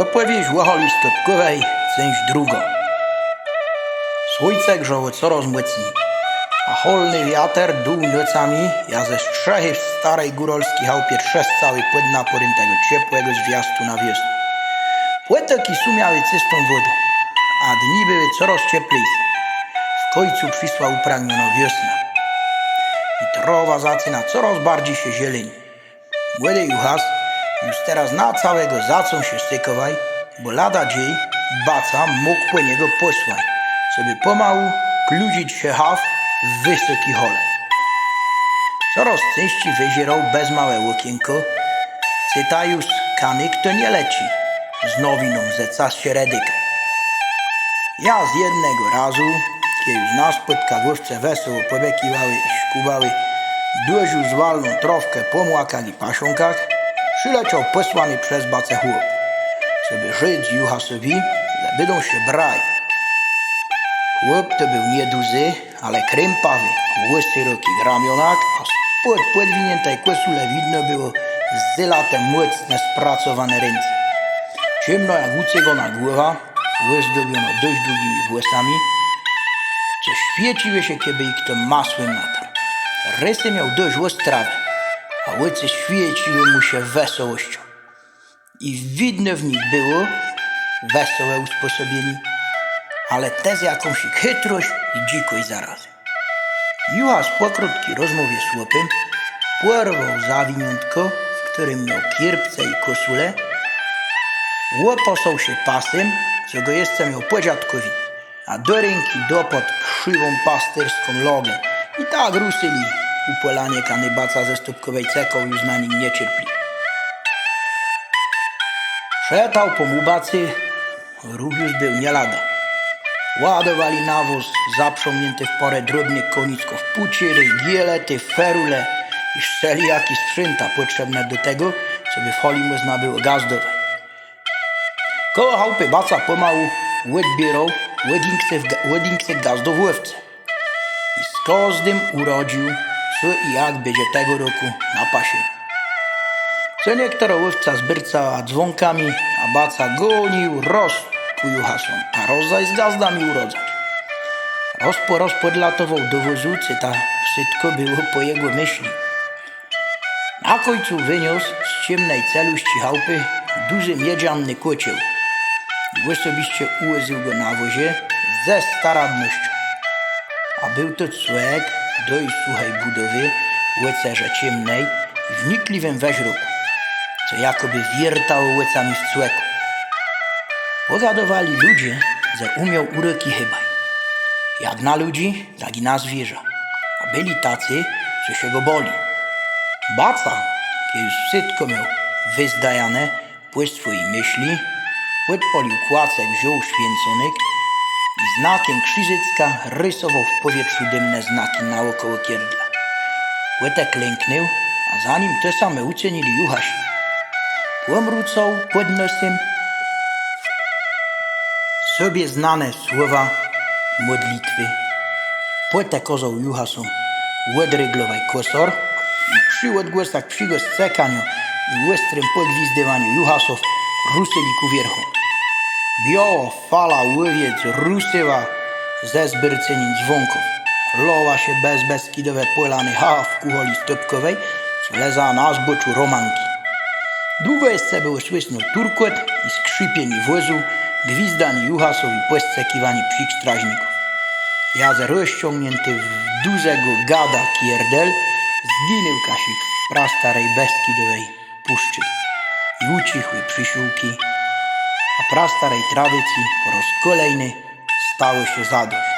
Opowieść łoholistotkowej, część druga. Słońce grzało coraz mocniej, a holny wiater duł nocami, ja ze strzechy w starej górolskiej chałupie trzesz cały płyn naporym tego ciepłego zwiastu na wiosnę. Płetoki sumiały czystą wodą, a dni były coraz cieplejsze. W końcu przyszła upragniona wiosna i trawa zaczyna coraz bardziej się zieleni. Młody Juchas już teraz na całego zacą się stykować, bo lada dzień baca mógł po niego posłać, żeby pomału kludzić się haw w wysoki hole. Coraz częściej wyzierał bez małe okienko, cyta już kanyk to nie leci, z nowiną ze czas się redyka. Ja z jednego razu, kiedy już nas podkagłowce wesoło pobekiwały i szkubały, doził zwalną trofkę po młakach i paszonkach, przyleciał posłany przez bacę chłop, żeby żyć Juchasowi, że będą się brać. Chłop to był nieduży, ale krępawy, łysy roki ramionach, a spod podwiniętej kosule widno było zylate mocne spracowane ręce. Ciemno jak ucegona głowa, wyzdobiono dość długimi włosami, co świeciły się, kiedy ich kto masłem natarł. Rysy miał dość ostrawe, a łycy świeciły mu się wesołością. I widno w nich było wesołe usposobienie, ale te z jakąś chytrość i dzikość zarazy. Juhas po krótkiej rozmowie z chłopem porwał zawiniątko, w którym miał kierpce i kosulę, Łoposał się pasem, co go jeszcze miał po dziadkowi, a do ręki dopadł krzywą pasterską logę. I tak ruszyli upolanie kanybaca ze stopkowej ceką już na nim niecierpliwie. Przetał po mubacy, ruch już był nie lada. Ładowali nawóz zaprzągnięty w porę drobnych konicków, puciery, gielety, ferule i wszelaki sprzęta potrzebne do tego, żeby w holi można było gazdować. Koło chałupy baca pomału odbierał weddingse gazdo w łewce. I z każdym urodził, co i jak będzie tego roku na pasie. Łowca zbyrcała dzwonkami, a baca gonił roz ku juchasom, a rozdaj z gazdami urodzać. Roz po roz podlatował do wozu, cyta wszystko było po jego myśli. Na końcu wyniósł z ciemnej celuści chałupy duży miedzianny kocioł osobiście ułożył go na wozie ze staradnością. A był to człowiek dość suchej budowy, łycerze ciemnej i wnikliwym weźroku, co jakoby wiertało łecami w człeku. Pogadowali ludzie, że umiał uroki chybaj. Jak na ludzi, tak i na zwierza. A byli tacy, że się go boli. Baca, kiedy już wszystko miał wyzdajane, po swojej myśli, podpolił kłacek ziół święconych i znakiem krzyżycka rysował w powietrzu dymne znaki naokoło kierdla. Płytek lęknął, a za nim te same uczynili juchasi. Pomrucał pod nosem sobie znane słowa modlitwy. Płytek kozał juchasom łodryglowaj kosor i przy odgłosach przygo scekaniu i ostrym podgwizdywaniu juchasów ruszyli ku wierchu. Biała fala łowiec ruszyła ze zbyrcenin dzwonków. Loła się bez beskidowe polany haw ku holi stopkowej, leza na zboczu romanki. Długo jeszcze było słyszno turkot i skrzypienie wozu, gwizdanie juchasów i postekiwanie psich strażników. Jazer rozciągnięty w dużego gada kierdel zginął kasik w prastarej beskidowej puszczy i ucichły przysiłki, a prastarej tradycji po raz kolejny stało się zadość.